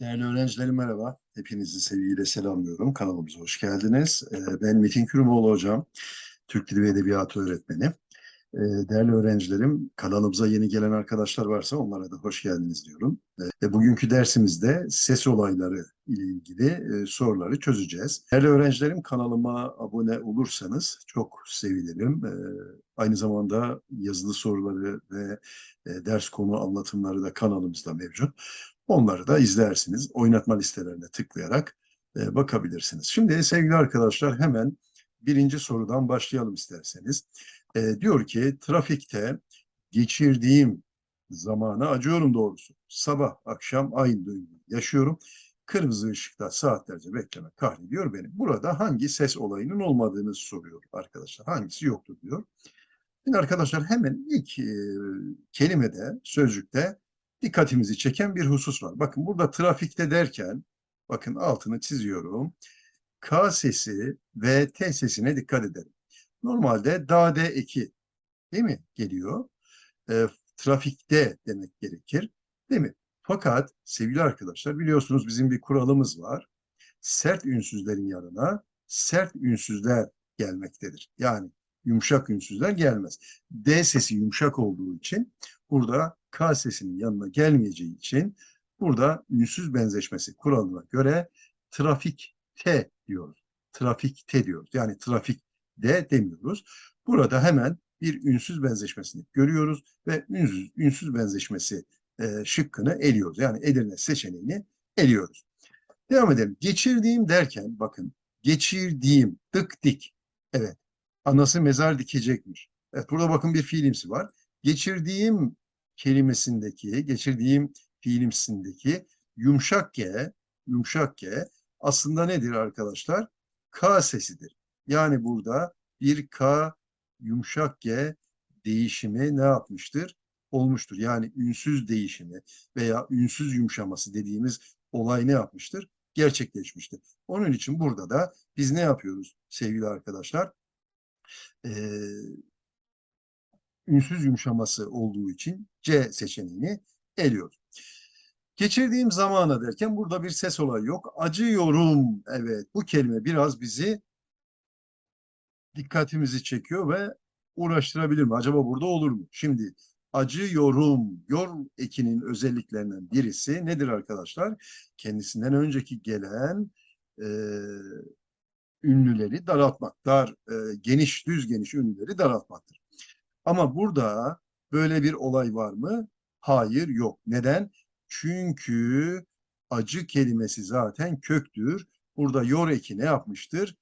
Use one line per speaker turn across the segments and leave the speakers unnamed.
Değerli öğrencilerim merhaba. Hepinizi sevgiyle selamlıyorum. Kanalımıza hoş geldiniz. Ee, Ben Metin Kürümoğlu hocam. Türk Dili ve Edebiyatı öğretmeni. Ee, Değerli öğrencilerim, kanalımıza yeni gelen arkadaşlar varsa onlara da hoş geldiniz diyorum. Ee, Bugünkü dersimizde ses olayları ile ilgili e, soruları çözeceğiz. Değerli öğrencilerim kanalıma abone olursanız çok sevinirim. Aynı zamanda yazılı soruları ve e, ders konu anlatımları da kanalımızda mevcut. Onları da izlersiniz. Oynatma listelerine tıklayarak e, bakabilirsiniz. Şimdi sevgili arkadaşlar hemen birinci sorudan başlayalım isterseniz. E, diyor ki trafikte geçirdiğim zamana acıyorum doğrusu. Sabah akşam aynı duyguyu yaşıyorum. Kırmızı ışıkta saatlerce bekleme kahrediyor beni. Burada hangi ses olayının olmadığını soruyor arkadaşlar. Hangisi yoktur diyor. Şimdi arkadaşlar hemen ilk e, kelimede, sözcükte dikkatimizi çeken bir husus var. Bakın burada trafikte derken, bakın altını çiziyorum. K sesi ve T sesine dikkat edelim. Normalde dade eki değil mi geliyor? E, trafikte demek gerekir değil mi? Fakat sevgili arkadaşlar biliyorsunuz bizim bir kuralımız var. Sert ünsüzlerin yanına sert ünsüzler gelmektedir. Yani yumuşak ünsüzler gelmez. D sesi yumuşak olduğu için burada K sesinin yanına gelmeyeceği için burada ünsüz benzeşmesi kuralına göre trafik T diyoruz. Trafik T diyoruz. Yani trafik D demiyoruz. Burada hemen bir ünsüz benzeşmesini görüyoruz ve ünsüz, ünsüz benzeşmesi e, şıkkını eliyoruz. Yani Edirne seçeneğini eliyoruz. Devam edelim. Geçirdiğim derken bakın geçirdiğim dık dik. Evet. Anası mezar dikecekmiş. Evet burada bakın bir fiilimsi var. Geçirdiğim kelimesindeki, geçirdiğim fiilimsindeki yumuşak G, yumuşak G aslında nedir arkadaşlar? K sesidir. Yani burada bir K yumuşak G değişimi ne yapmıştır? Olmuştur. Yani ünsüz değişimi veya ünsüz yumuşaması dediğimiz olay ne yapmıştır? Gerçekleşmiştir. Onun için burada da biz ne yapıyoruz sevgili arkadaşlar? Ee, ünsüz yumuşaması olduğu için C seçeneğini eliyoruz. Geçirdiğim zamana derken burada bir ses olayı yok. Acıyorum. Evet bu kelime biraz bizi dikkatimizi çekiyor ve uğraştırabilir mi? Acaba burada olur mu? Şimdi acıyorum. Yor ekinin özelliklerinden birisi nedir arkadaşlar? Kendisinden önceki gelen e, ünlüleri daraltmak. Dar, e, geniş, düz geniş ünlüleri daraltmaktır. Ama burada böyle bir olay var mı? Hayır, yok. Neden? Çünkü acı kelimesi zaten köktür. Burada yor eki ne yapmıştır?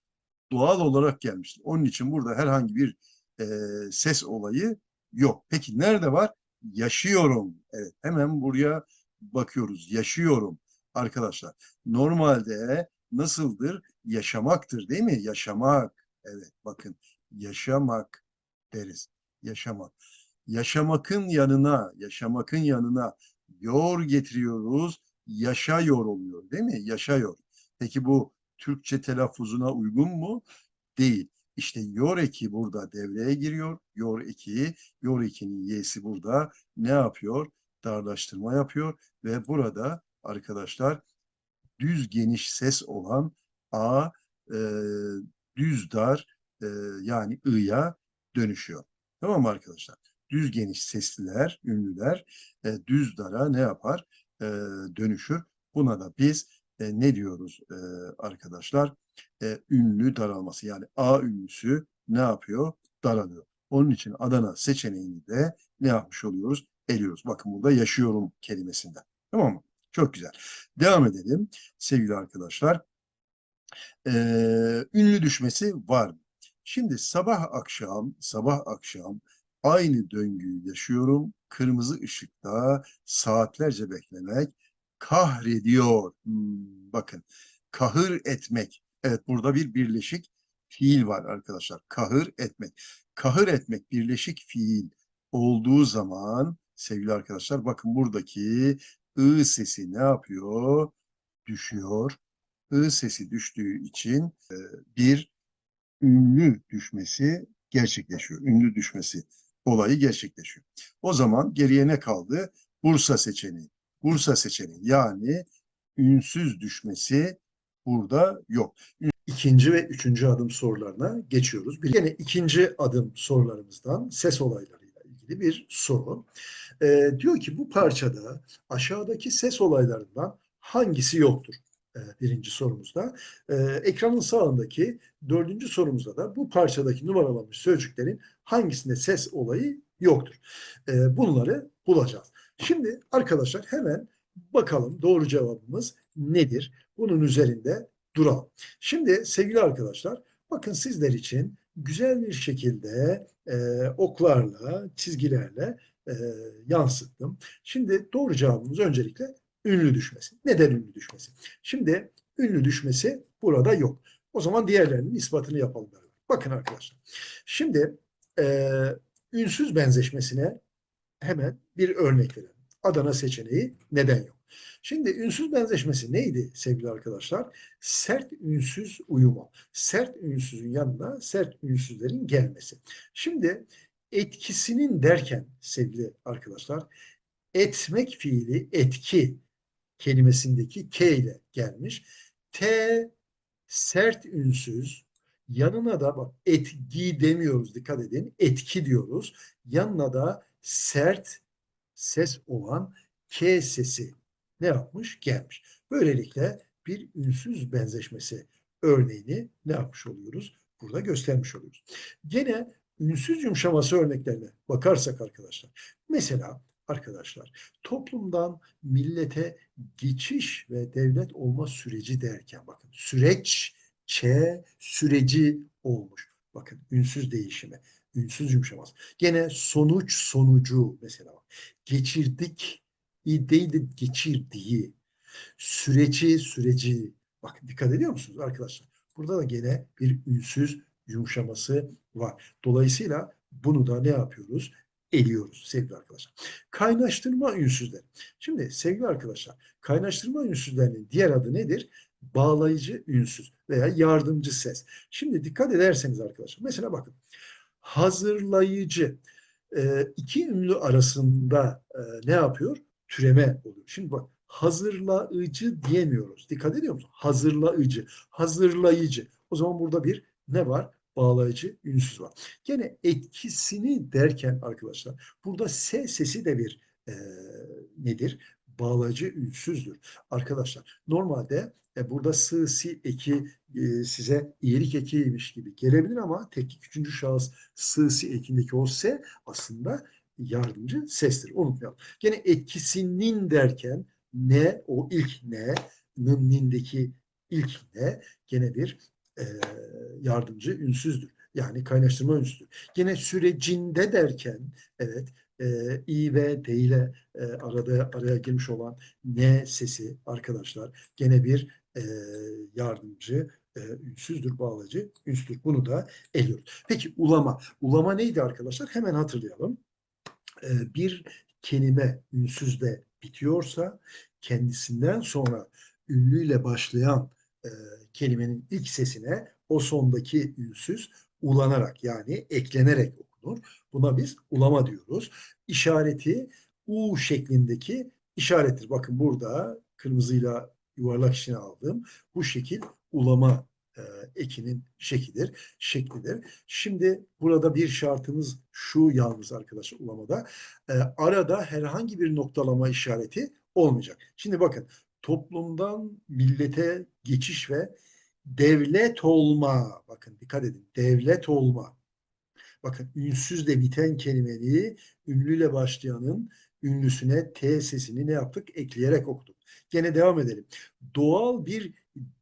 Doğal olarak gelmiştir. Onun için burada herhangi bir e, ses olayı yok. Peki nerede var? Yaşıyorum. Evet, hemen buraya bakıyoruz. Yaşıyorum arkadaşlar. Normalde nasıldır? Yaşamaktır değil mi? Yaşamak. Evet, bakın yaşamak deriz. Yaşamak. Yaşamakın yanına, yaşamakın yanına yor getiriyoruz. Yaşayor oluyor değil mi? Yaşayor. Peki bu Türkçe telaffuzuna uygun mu? Değil. İşte yor eki burada devreye giriyor. Yor eki, yor ekinin y'si burada ne yapıyor? Darlaştırma yapıyor ve burada arkadaşlar düz geniş ses olan a e, düz dar e, yani i'ya dönüşüyor. Tamam mı arkadaşlar? Düz geniş sesliler, ünlüler e, düz dara ne yapar? E, dönüşür. Buna da biz e, ne diyoruz e, arkadaşlar? E, ünlü daralması yani A ünlüsü ne yapıyor? Daralıyor. Onun için Adana seçeneğini de ne yapmış oluyoruz? Eliyoruz. Bakın burada yaşıyorum kelimesinden. Tamam mı? Çok güzel. Devam edelim sevgili arkadaşlar. Ee, ünlü düşmesi var mı? Şimdi sabah akşam, sabah akşam aynı döngüyü yaşıyorum. Kırmızı ışıkta saatlerce beklemek kahrediyor. Hmm, bakın kahır etmek. Evet burada bir birleşik fiil var arkadaşlar. Kahır etmek. Kahır etmek birleşik fiil olduğu zaman sevgili arkadaşlar bakın buradaki ı sesi ne yapıyor? Düşüyor. I sesi düştüğü için e, bir ünlü düşmesi gerçekleşiyor. Ünlü düşmesi olayı gerçekleşiyor. O zaman geriye ne kaldı? Bursa seçeneği. Bursa seçeneği yani ünsüz düşmesi burada yok. İkinci ve üçüncü adım sorularına geçiyoruz. Bir, yine ikinci adım sorularımızdan ses olaylarıyla ilgili bir soru. Ee, diyor ki bu parçada aşağıdaki ses olaylarından hangisi yoktur? Ee, birinci sorumuzda. Ee, ekranın sağındaki dördüncü sorumuzda da bu parçadaki numaralanmış sözcüklerin hangisinde ses olayı yoktur? Ee, bunları bulacağız. Şimdi arkadaşlar hemen bakalım doğru cevabımız nedir? Bunun üzerinde duralım. Şimdi sevgili arkadaşlar bakın sizler için güzel bir şekilde e, oklarla, çizgilerle e, yansıttım. Şimdi doğru cevabımız öncelikle ünlü düşmesi. Neden ünlü düşmesi? Şimdi ünlü düşmesi burada yok. O zaman diğerlerinin ispatını yapalım. beraber. Bakın arkadaşlar. Şimdi e, ünsüz benzeşmesine hemen bir örnek verelim. Adana seçeneği neden yok? Şimdi ünsüz benzeşmesi neydi sevgili arkadaşlar? Sert ünsüz uyumu. Sert ünsüzün yanına sert ünsüzlerin gelmesi. Şimdi etkisinin derken sevgili arkadaşlar etmek fiili etki kelimesindeki K ile gelmiş. T sert ünsüz yanına da bak etki demiyoruz dikkat edin etki diyoruz. Yanına da sert ses olan K sesi ne yapmış? Gelmiş. Böylelikle bir ünsüz benzeşmesi örneğini ne yapmış oluyoruz? Burada göstermiş oluyoruz. Gene ünsüz yumuşaması örneklerine bakarsak arkadaşlar. Mesela arkadaşlar toplumdan millete geçiş ve devlet olma süreci derken bakın süreç ç süreci olmuş. Bakın ünsüz değişimi, ünsüz yumuşaması. Gene sonuç sonucu mesela bak. geçirdik ideydi geçirdiği süreci süreci bakın dikkat ediyor musunuz arkadaşlar? Burada da gene bir ünsüz yumuşaması var. Dolayısıyla bunu da ne yapıyoruz? Eliyoruz sevgili arkadaşlar. Kaynaştırma ünsüzleri. Şimdi sevgili arkadaşlar kaynaştırma ünsüzlerinin diğer adı nedir? Bağlayıcı ünsüz veya yardımcı ses. Şimdi dikkat ederseniz arkadaşlar mesela bakın hazırlayıcı e, iki ünlü arasında e, ne yapıyor? Türeme oluyor. Şimdi bak hazırlayıcı diyemiyoruz. Dikkat ediyor musun? Hazırlayıcı, hazırlayıcı. O zaman burada bir ne var? Bağlayıcı ünsüz var. Gene etkisini derken arkadaşlar burada S sesi de bir e, nedir? Bağlayıcı ünsüzdür. Arkadaşlar normalde e, burada sı, si eki e, size iyilik ekiymiş gibi gelebilir ama teknik üçüncü şahıs sı, si ekindeki o S aslında yardımcı sestir. Unutmayalım. Gene etkisinin derken ne, o ilk ne, nın nindeki ilk ne gene bir yardımcı ünsüzdür. Yani kaynaştırma ünsüzdür. Gene sürecinde derken evet e, i ve d ile e, arada araya girmiş olan ne sesi arkadaşlar gene bir e, yardımcı e, ünsüzdür, bağlacı ünsüzdür. Bunu da eliyoruz. Peki ulama. Ulama neydi arkadaşlar? Hemen hatırlayalım. E, bir kelime ünsüzle bitiyorsa kendisinden sonra ünlüyle başlayan e, kelimenin ilk sesine o sondaki ünsüz ulanarak yani eklenerek okunur. Buna biz ulama diyoruz. İşareti U şeklindeki işarettir. Bakın burada kırmızıyla yuvarlak içine aldığım bu şekil ulama e, ekinin şeklidir, şeklidir. Şimdi burada bir şartımız şu yalnız arkadaşlar ulamada. E, arada herhangi bir noktalama işareti olmayacak. Şimdi bakın toplumdan millete geçiş ve devlet olma. Bakın dikkat edin. Devlet olma. Bakın ünsüzle biten kelimeyi ünlüyle başlayanın ünlüsüne T sesini ne yaptık? Ekleyerek okuduk. Gene devam edelim. Doğal bir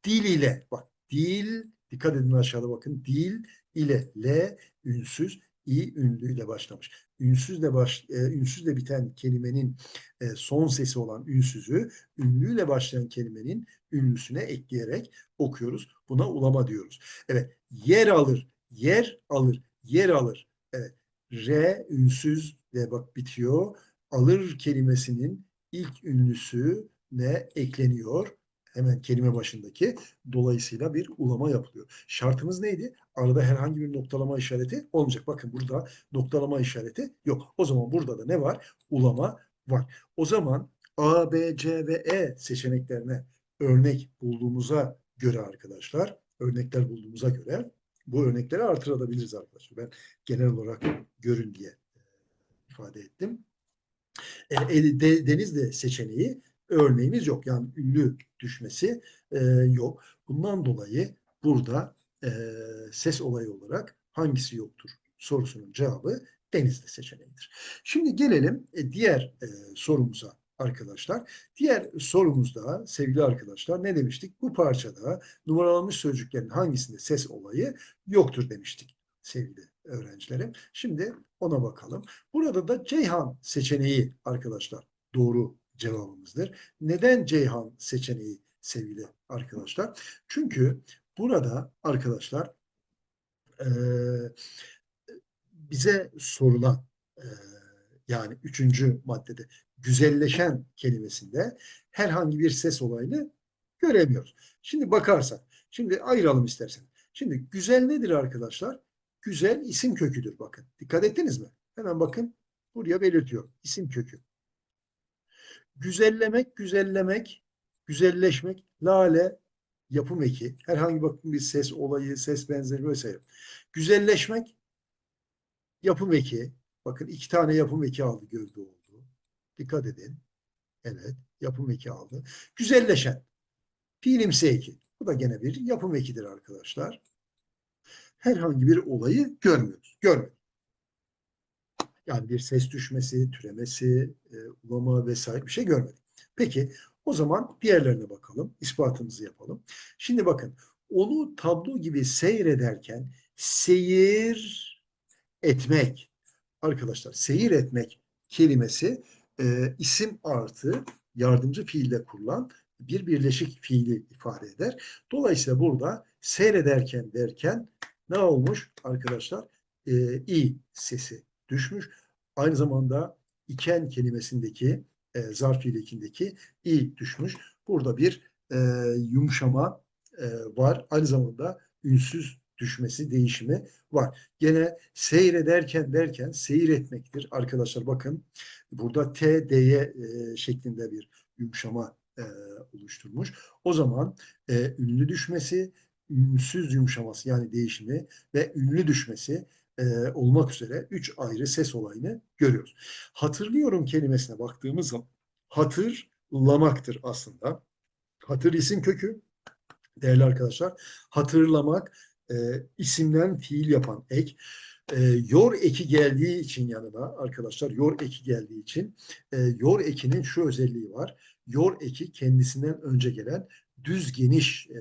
dil ile bak dil dikkat edin aşağıda bakın dil ile L ünsüz i ünlüyle başlamış. Ünsüzle baş e, ünsüzle biten kelimenin e, son sesi olan ünsüzü ünlüyle başlayan kelimenin ünlüsüne ekleyerek okuyoruz. Buna ulama diyoruz. Evet, yer alır, yer alır, yer alır. Evet, R ünsüzle bak bitiyor. Alır kelimesinin ilk ünlüsü ne ekleniyor? Hemen kelime başındaki. Dolayısıyla bir ulama yapılıyor. Şartımız neydi? Arada herhangi bir noktalama işareti olmayacak. Bakın burada noktalama işareti yok. O zaman burada da ne var? Ulama var. O zaman A, B, C ve E seçeneklerine örnek bulduğumuza göre arkadaşlar, örnekler bulduğumuza göre bu örnekleri artırabiliriz arkadaşlar. Ben genel olarak görün diye e, ifade ettim. E, e, de- seçeneği örneğimiz yok. Yani ünlü düşmesi e, yok. Bundan dolayı burada e, ses olayı olarak hangisi yoktur sorusunun cevabı Denizli seçeneğidir. Şimdi gelelim e, diğer e, sorumuza arkadaşlar. Diğer sorumuzda sevgili arkadaşlar ne demiştik? Bu parçada numaralanmış sözcüklerin hangisinde ses olayı yoktur demiştik sevgili öğrencilerim. Şimdi ona bakalım. Burada da Ceyhan seçeneği arkadaşlar doğru cevabımızdır. Neden Ceyhan seçeneği sevgili arkadaşlar? Çünkü burada arkadaşlar eee, bize sorulan eee, yani üçüncü maddede güzelleşen kelimesinde herhangi bir ses olayını göremiyoruz. Şimdi bakarsak, şimdi ayıralım istersen. Şimdi güzel nedir arkadaşlar? Güzel isim köküdür bakın. Dikkat ettiniz mi? Hemen bakın buraya belirtiyor. İsim kökü. Güzellemek, güzellemek, güzelleşmek, lale, yapım eki. Herhangi bakın bir ses olayı, ses benzeri vesaire. Güzelleşmek, yapım eki. Bakın iki tane yapım eki aldı gövde oldu. Dikkat edin. Evet, yapım eki aldı. Güzelleşen, fiilimsi eki. Bu da gene bir yapım ekidir arkadaşlar. Herhangi bir olayı görmüyoruz. Görmüyoruz. Yani bir ses düşmesi, türemesi, e, ulama vesaire bir şey görmedik. Peki o zaman diğerlerine bakalım. ispatımızı yapalım. Şimdi bakın onu tablo gibi seyrederken seyir etmek. Arkadaşlar seyir etmek kelimesi e, isim artı yardımcı fiille kurulan bir birleşik fiili ifade eder. Dolayısıyla burada seyrederken derken ne olmuş arkadaşlar? E, i sesi düşmüş. Aynı zamanda iken kelimesindeki e, zarf fiilekindeki i düşmüş. Burada bir e, yumuşama e, var. Aynı zamanda ünsüz düşmesi, değişimi var. Gene seyrederken derken seyir etmektir. Arkadaşlar bakın burada T, D'ye e, şeklinde bir yumuşama e, oluşturmuş. O zaman e, ünlü düşmesi, ünsüz yumuşaması yani değişimi ve ünlü düşmesi e, olmak üzere üç ayrı ses olayını görüyoruz. Hatırlıyorum kelimesine baktığımız zaman hatırlamaktır aslında. Hatır isim kökü değerli arkadaşlar. Hatırlamak e, isimden fiil yapan ek. E, yor eki geldiği için yanına arkadaşlar yor eki geldiği için e, yor ekinin şu özelliği var. Yor eki kendisinden önce gelen düz geniş e,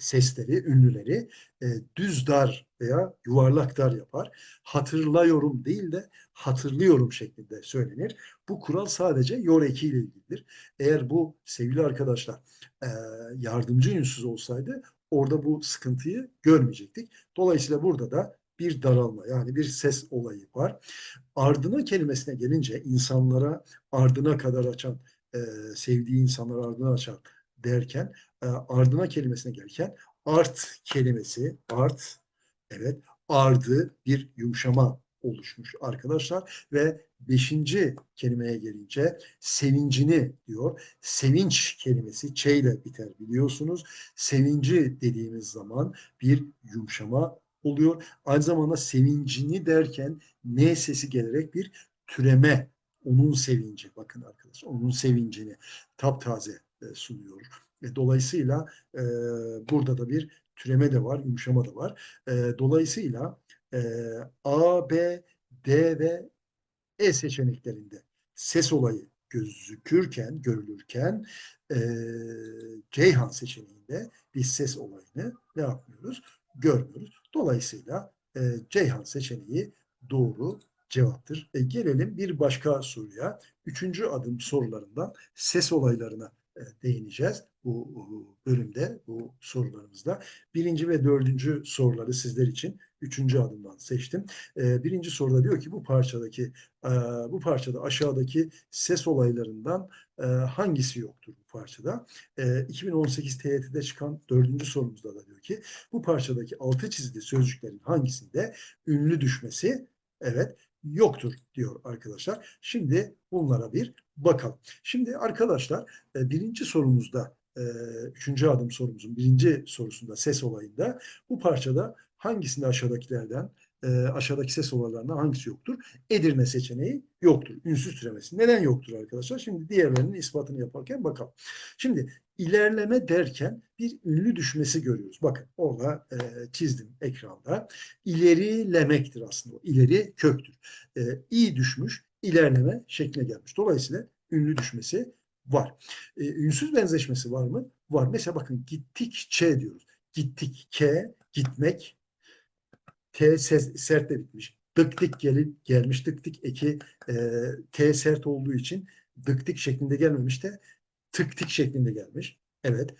sesleri, ünlüleri e, düz dar veya yuvarlak dar yapar. Hatırlıyorum değil de hatırlıyorum şeklinde söylenir. Bu kural sadece yor ekiyle ilgilidir. Eğer bu sevgili arkadaşlar e, yardımcı ünsüz olsaydı orada bu sıkıntıyı görmeyecektik. Dolayısıyla burada da bir daralma yani bir ses olayı var. Ardına kelimesine gelince insanlara ardına kadar açan, e, sevdiği insanlara ardına açan derken e, ardına kelimesine gelirken art kelimesi, art evet ardı bir yumuşama oluşmuş arkadaşlar ve beşinci kelimeye gelince sevincini diyor. Sevinç kelimesi ç ile biter biliyorsunuz. Sevinci dediğimiz zaman bir yumuşama oluyor. Aynı zamanda sevincini derken ne sesi gelerek bir türeme onun sevinci bakın arkadaşlar onun sevincini taptaze sunuyor. E, dolayısıyla e, burada da bir türeme de var, yumuşama da var. E, dolayısıyla e, A, B, D ve E seçeneklerinde ses olayı gözükürken, görülürken e, Ceyhan seçeneğinde biz ses olayını ne yapmıyoruz? Görmüyoruz. Dolayısıyla e, Ceyhan seçeneği doğru cevaptır. E, gelelim bir başka soruya. Üçüncü adım sorularından ses olaylarına e, değineceğiz bu bölümde, bu sorularımızda. Birinci ve dördüncü soruları sizler için üçüncü adımdan seçtim. E, birinci soruda diyor ki bu parçadaki e, bu parçada aşağıdaki ses olaylarından hangisi yoktur bu parçada? 2018 TYT'de çıkan dördüncü sorumuzda da diyor ki bu parçadaki altı çizili sözcüklerin hangisinde ünlü düşmesi Evet,
yoktur diyor arkadaşlar. Şimdi bunlara bir bakalım. Şimdi arkadaşlar e, birinci sorumuzda, e, üçüncü adım sorumuzun birinci sorusunda ses olayında bu parçada hangisinde aşağıdakilerden e, aşağıdaki ses olaylarından hangisi yoktur? Edirne seçeneği yoktur. Ünsüz türemesi. Neden yoktur arkadaşlar? Şimdi diğerlerinin ispatını yaparken bakalım. Şimdi ilerleme derken bir ünlü düşmesi görüyoruz. Bakın orada e, çizdim ekranda. İlerilemektir aslında o. İleri köktür. E, i düşmüş, ilerleme şekline gelmiş. Dolayısıyla ünlü düşmesi var. E, ünsüz benzeşmesi var mı? Var. Mesela bakın gittikçe diyoruz. Gittik, ke, gitmek, T ses, sertle bitmiş. Dık dik gelin, gelmiş dık dik eki e, T sert olduğu için dık dik şeklinde gelmemiş de tık tik şeklinde gelmiş. Evet.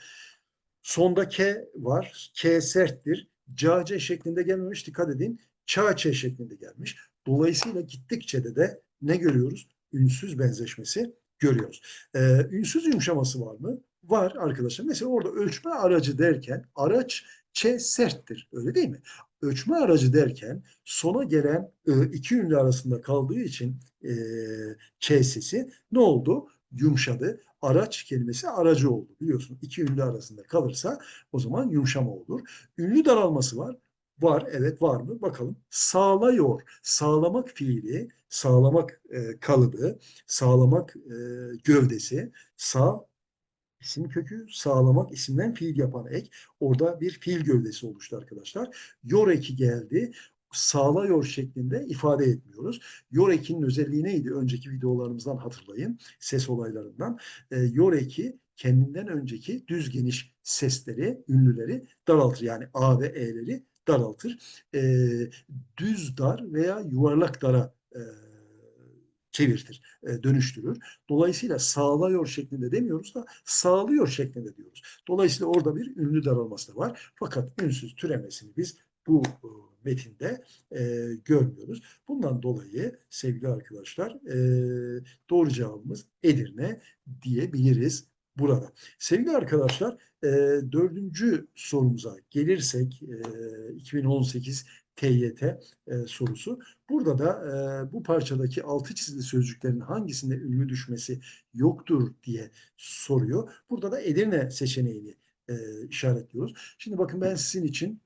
Sonda K var. K serttir. Cace şeklinde gelmemiş. Dikkat edin. Çaçe şeklinde gelmiş. Dolayısıyla gittikçe de de ne görüyoruz? Ünsüz benzeşmesi görüyoruz. Ee, ünsüz yumuşaması var mı? Var arkadaşlar. Mesela orada ölçme aracı derken araç Ç serttir. Öyle değil mi? Ölçme aracı derken sona gelen e, iki ünlü arasında kaldığı için e, Ç sesi ne oldu? Yumuşadı. Araç kelimesi aracı oldu. Biliyorsun iki ünlü arasında kalırsa o zaman yumuşama olur. Ünlü daralması var. Var, evet var mı? Bakalım. Sağlıyor. Sağlamak fiili, sağlamak e, kalıbı, sağlamak e, gövdesi, sağ isim kökü, sağlamak isimden fiil yapan ek. Orada bir fiil gövdesi oluştu arkadaşlar. Yor eki geldi. Sağlıyor şeklinde ifade etmiyoruz. Yor ekinin özelliği neydi? Önceki videolarımızdan hatırlayın. Ses olaylarından. E, yor eki kendinden önceki düz geniş sesleri, ünlüleri daraltır. Yani A ve E'leri daraltır. E, düz dar veya yuvarlak dara e, çevirtir, e, dönüştürür. Dolayısıyla sağlıyor şeklinde demiyoruz da sağlıyor şeklinde diyoruz. Dolayısıyla orada bir ünlü daralması da var. Fakat ünsüz türemesini biz bu e, metinde e, görmüyoruz. Bundan dolayı sevgili arkadaşlar e, doğru cevabımız Edirne diyebiliriz burada. Sevgili arkadaşlar e, dördüncü sorumuza gelirsek e, 2018 TYT e, sorusu. Burada da e, bu parçadaki altı çizili sözcüklerin hangisinde ünlü düşmesi yoktur diye soruyor. Burada da Edirne seçeneğini e, işaretliyoruz. Şimdi bakın ben sizin için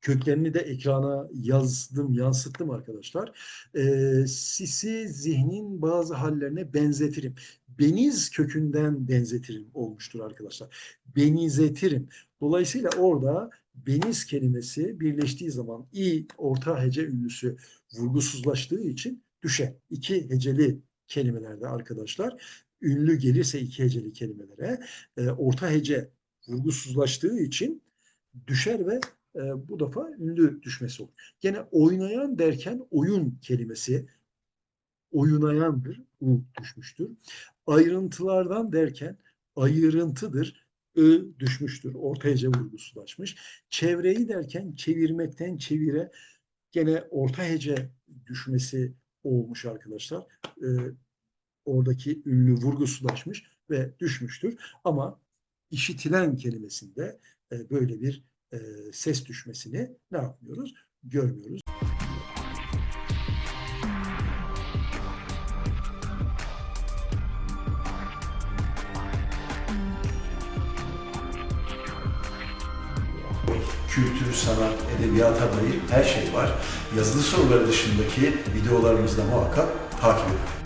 köklerini de ekrana yazdım, yansıttım arkadaşlar. E, sisi zihnin bazı hallerine benzetirim. Beniz kökünden benzetirim olmuştur arkadaşlar. Benizetirim. Dolayısıyla orada beniz kelimesi birleştiği zaman i orta hece ünlüsü vurgusuzlaştığı için düşer. İki heceli kelimelerde arkadaşlar ünlü gelirse iki heceli kelimelere e, orta hece vurgusuzlaştığı için düşer ve e, bu defa ünlü düşmesi olur. Gene oynayan derken oyun kelimesi oyunayandır, u düşmüştür. Ayrıntılardan derken ayrıntıdır, ı düşmüştür. Orta hece vurgusuzlaşmış. Çevreyi derken çevirmekten çevire gene orta hece düşmesi olmuş arkadaşlar. Ee, oradaki ünlü vurgusuzlaşmış ve düşmüştür. Ama işitilen kelimesinde e, böyle bir e, ses düşmesini ne yapmıyoruz? Görmüyoruz.
Sanat, edebiyata dair her şey var. Yazılı soruları dışındaki videolarımızda muhakkak takip edin.